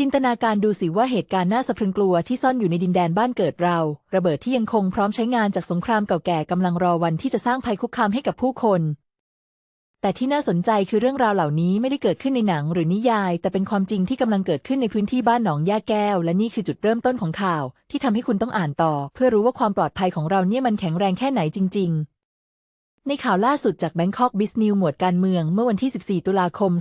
จินตนาการดูสิว่าเหตุการณ์น่าสะพรึงกลัวที่ซ่อนอยู่ในดินแดนบ้านเกิดเรา ระเบิดที่ยังคงพร้อมใช้งานจากสงครามเก่าแก่กำลังรอวันที่จะสร้างภัยคุกคามให้กับผู้คน แต่ที่น่าสนใจคือเรื่องราวเหล่านี้ไม่ได้เกิดขึ้นในหนังหรือนิยาย แต่เป็นความจริงที่กำลังเกิดขึ้นในพื้นที่บ้านหนองย่าแก้ว และนี่คือจุดเริ่มต้นของข่าว ที่ทำให้คุณต้องอ่านต่อ เพื่อรู้ว่าความปลอดภัยของเราเนี่ยมันแข็งแรงแค่ไหนจริง ๆ ในข่าวล่าสุดจาก Bangkok b i z n e w หมวดการเมืองเมื่อวันที่ 14 ตุลาคม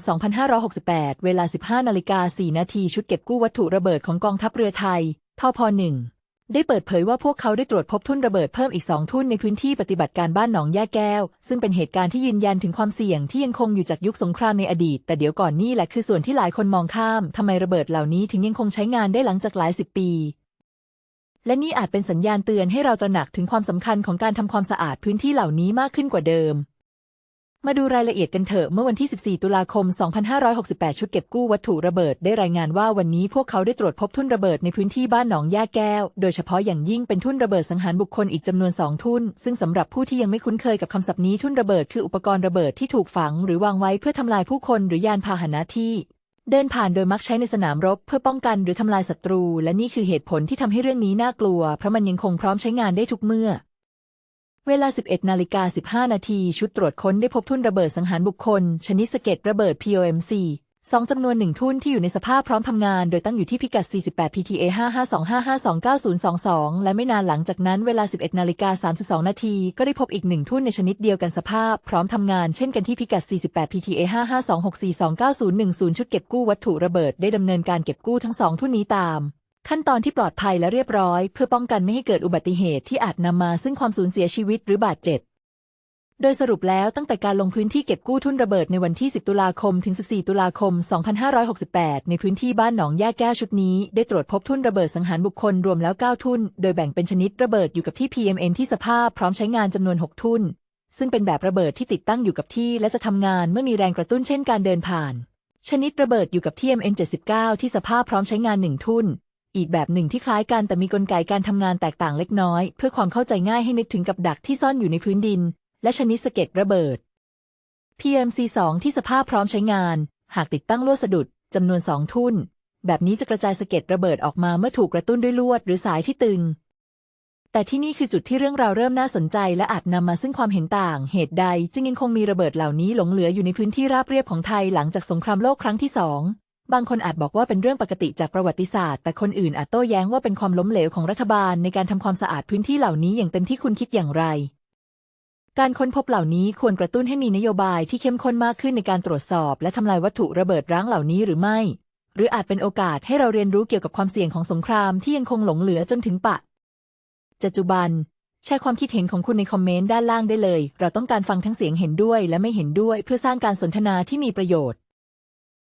2568 เวลา 15 นาฬิกา 4 นาที ชุดเก็บกู้วัตถุระเบิดของกองทัพเรือไทยทพ1ได้เปิดเผยว่าพวกเขาได้ตรวจพบทุ่นระเบิดเพิ่มอีกสองทุ่นในพื้นที่ปฏิบัติการบ้านหนองย่าแก้ว ซึ่งเป็นเหตุการณ์ที่ยืนยันถึงความเสี่ยงที่ยังคงอยู่จากยุคสงครามในอดีต แต่เดี๋ยวก่อนนี่แหละคือส่วนที่หลายคนมองข้ามทำไมระเบิดเหล่านี้ถึงยังคงใช้งานได้หลังจากหลายสิบปี และนี่อาจเป็นสัญญาณเตือนให้เราตระหนักถึงความสำคัญของการทำความสะอาดพื้นที่เหล่านี้มากขึ้นกว่าเดิม มาดูรายละเอียดกันเถอะเมื่อวันที่ 14 ตุลาคม 2568 ชุดเก็บกู้วัตถุระเบิดได้รายงานว่าวันนี้พวกเขาได้ตรวจพบทุ่นระเบิดในพื้นที่บ้านหนองย่าแก้ว โดยเฉพาะอย่างยิ่งเป็นทุ่นระเบิดสังหารบุคคลอีกจำนวนสองทุ่น ซึ่งสำหรับผู้ที่ยังไม่คุ้นเคยกับคำศัพท์นี้ทุ่นระเบิดคืออุปกรณ์ระเบิดที่ถูกฝัง หรือวางไว้เพื่อทำลายผู้คนหรือยานพาหนะที่ เดินผ่านโดยมักใช้ในสนามรบ เพื่อป้องกันหรือทำลายศัตรู และนี่คือเหตุผลที่ทำให้เรื่องนี้น่ากลัว เพราะมันยังคงพร้อมใช้งานได้ทุกเมื่อ เวลา 11นาฬิกา15 นาที ชุดตรวจค้นได้พบทุ่นระเบิดสังหารบุคคล ชนิดสะเก็ดระเบิด POMC สองจำนวนหนึ่งทุ่นที่อยู่ในสภาพพร้อมทำงาน โดยตั้งอยู่ที่พิกัด 48 PTA 5525529022 และไม่นานหลังจากนั้นเวลา 11 นาฬิกา 32 นาที ก็ได้พบอีกหนึ่งทุ่นในชนิดเดียวกันสภาพ พร้อมทำงานเช่นกันที่พิกัด 48 PTA 5526429010 ชุดเก็บกู้วัตถุระเบิดได้ดำเนินการเก็บกู้ทั้งสองทุ่นนี้ตาม ขั้นตอนที่ปลอดภัยและเรียบร้อย เพื่อป้องกันไม่ให้เกิดอุบัติเหตุที่อาจนำมาซึ่งความสูญเสียชีวิตหรือบาดเจ็บ โดยสรุปแล้วตั้งแต่การลงพื้นที่เก็บกู้ทุ่นระเบิดในวันที่ 10 ตุลาคม ถึง 14 ตุลาคม 2568 ในพื้นที่บ้านหนองย่าแก้วชุดนี้ ได้ตรวจพบทุ่นระเบิดสังหารบุคคลรวมแล้ว 9 ทุ่น โดยแบ่งเป็นชนิดระเบิดอยู่กับที่ PMN ที่สภาพพร้อมใช้งานจำนวน 6 ทุ่น ซึ่งเป็นแบบระเบิดที่ติดตั้งอยู่กับที่ และจะทำงานเมื่อมีแรงกระตุ้นเช่นการเดินผ่าน ชนิดระเบิดอยู่กับที่ MN 79ที่สภาพพร้อมใช้งาน 1 ทุ่นอีกแบบหนึ่งที่คล้ายกันแต่มีกลไกการทำงานแตกต่างเล็กน้อย เพื่อความเข้าใจง่ายให้นึกถึงกับดักที่ซ่อนอยู่ในพื้นดิน และชนิดสะเก็ดระเบิด PMC2 ที่สภาพพร้อมใช้งาน หากติดตั้งลวดสะดุดจำนวนสองทุ่น แบบนี้จะกระจายสะเก็ดระเบิดออกมาเมื่อถูกกระตุ้นด้วยลวดหรือสายที่ตึง แต่ที่นี่คือจุดที่เรื่องราวเริ่มน่าสนใจ และอาจนำมาซึ่งความเห็นต่าง เหตุใดจึงยังคงมีระเบิดเหล่านี้หลงเหลืออยู่ในพื้นที่ราบเรียบของไทยหลังจากสงครามโลกครั้งที่สองบางคนอาจบอกว่าเป็นเรื่องปกติจากประวัติศาสตร์ แต่คนอื่นอาจโต้แย้งว่าเป็นความล้มเหลวของรัฐบาลในการทำความสะอาดพื้นที่เหล่านี้อย่างเต็มที่คุณคิดอย่างไร การค้นพบเหล่านี้ควรกระตุ้นให้มีนโยบายที่เข้มข้นมากขึ้นในการตรวจสอบ และทำลายวัตถุระเบิดร้างเหล่านี้หรือไม่ หรืออาจเป็นโอกาสให้เราเรียนรู้เกี่ยวกับความเสี่ยงของสงครามที่ยังคงหลงเหลือจนถึงปะปัจจุบัน แชร์ความคิดเห็นของคุณในคอมเมนต์ด้านล่างได้เลย เราต้องการฟังทั้งเสียงเห็นด้วยและไม่เห็นด้วยเพื่อสร้างการสนทนาที่มีประโยชน์